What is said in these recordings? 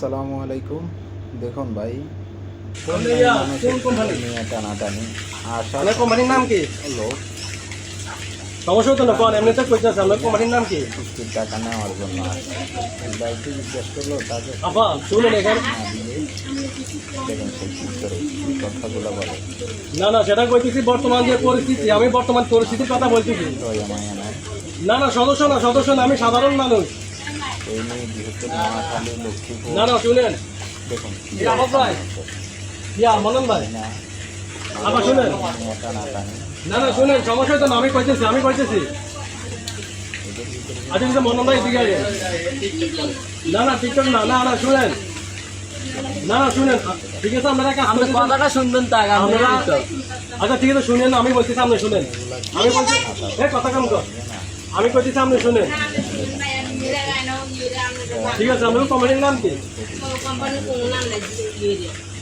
আসসালামু আলাইকুম। দেখুন ভাই টানাটানি। আশা কোম্পানির নাম কি? লোক সমস্যা হতো না কোন এমনিতে কইতেছে আপনার কোম্পানির নাম কি? কিস্তির টাকা নেওয়ার জন্য বাইকে জিজ্ঞেস করল তাকে আপা শুনুন এখানে। না কথাগুলো বলে সেটা কইতেছি বর্তমান যে পরিস্থিতি আমি বর্তমান পরিস্থিতির কথা বলতেছি। না না সদস্য না সদস্য না আমি সাধারণ মানুষ। এই নিয়ে যেহেতু নোয়াখালী লক্ষ্মীপুর না না শুনেন। দেখুন। ইয়া না আবার শুনেন। না না শুনেন সমস্যা আমি কইতেছি আমি আচ্ছা কিন্তু মনন ভাই আগে না না টিকটক না না না শুনেন। না না শুনেন ঠিক আছে আপনারা কাজ আপনি কথাটা শুনবেন তো আগে আমরা আপনারা আচ্ছা ঠিক আছে শুনেন আমি বলতেছি আপনি শুনেন। আমি বলছি এ কথা কেমন কর। আমি কইতেছি আপনি শুনেন। ঠিক আছে আপনার কোম্পানির নাম কি?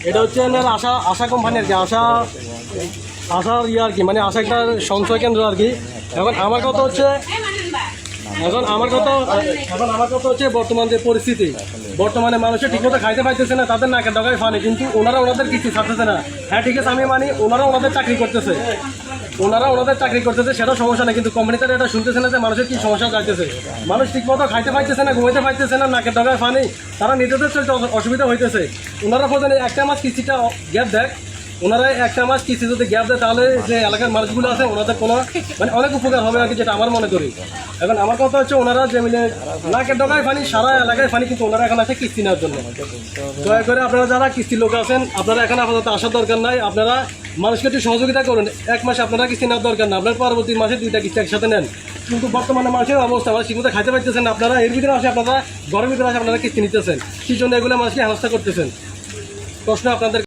এটা হচ্ছে আশা আশা কোম্পানি আর কি আশা আশার ইয়ে আর কি মানে আশা একটা সঞ্চয় কেন্দ্র আর কি। এখন আমার কথা হচ্ছে এখন আমার কথা এখন আমার কথা হচ্ছে বর্তমান যে পরিস্থিতি বর্তমানে মানুষের ঠিকমতো খাইতে পাইতেছে না তাদের নাকের ডগায় ফানে কিন্তু ওনারা ওনাদের কিছু ছাড়তেছে না। হ্যাঁ ঠিক আছে আমি মানি ওনারা ওনাদের চাকরি করতেছে। ওনারা ওনাদের চাকরি করতেছে সেটা সমস্যা না কিন্তু কোম্পানিতে এটা শুনতেছে না যে মানুষের কি সমস্যা যাইতেছে মানুষ ঠিকমতো খাইতে পাইতেছে না, ঘুমাইতে পাইতেছে না, নাকের ডগায় ফানি তারা নিজেদের চলতে অসুবিধা হইতেছে। ওনারা প্রধান একটা মাস কিস্তিটা গ্যাপ দেখ ওনারা একটা মাস কিস্তি যদি গ্যাপ দেয়, তাহলে যে এলাকার মানুষগুলো আছে, ওনাদের কোনো মানে অনেক উপকার হবে আর কি, যেটা আমার মনে করি। এখন আমার কথা হচ্ছে ওনারা যে মিলে নাকের ডগায় ফানি সারা এলাকায় ফানি কিন্তু ওনারা এখন আছে কিস্তি নেওয়ার জন্য। দয়া করে আপনারা যারা কিস্তির লোক আছেন, আপনারা এখন আপাতত আসার দরকার নাই, আপনারা মানুষকে একটু সহযোগিতা করুন। এক মাসে আপনারা কিস্তি নেওয়ার দরকার না। আপনার পরবর্তী মাসে দুইটা কিস্তি একসাথে নেন। কিন্তু বর্তমানে মানুষের অবস্থা মানে ঠিকমতো খাইতে পারতেছেন আপনারা এর ভিতরে আসে আপনারা, ঘরের ভিতরে আসে আপনারা কিস্তি নিতেছেন। সেই জন্য এগুলো মানুষকে হেনস্থা করতেছেন। প্রশ্ন আপনাদের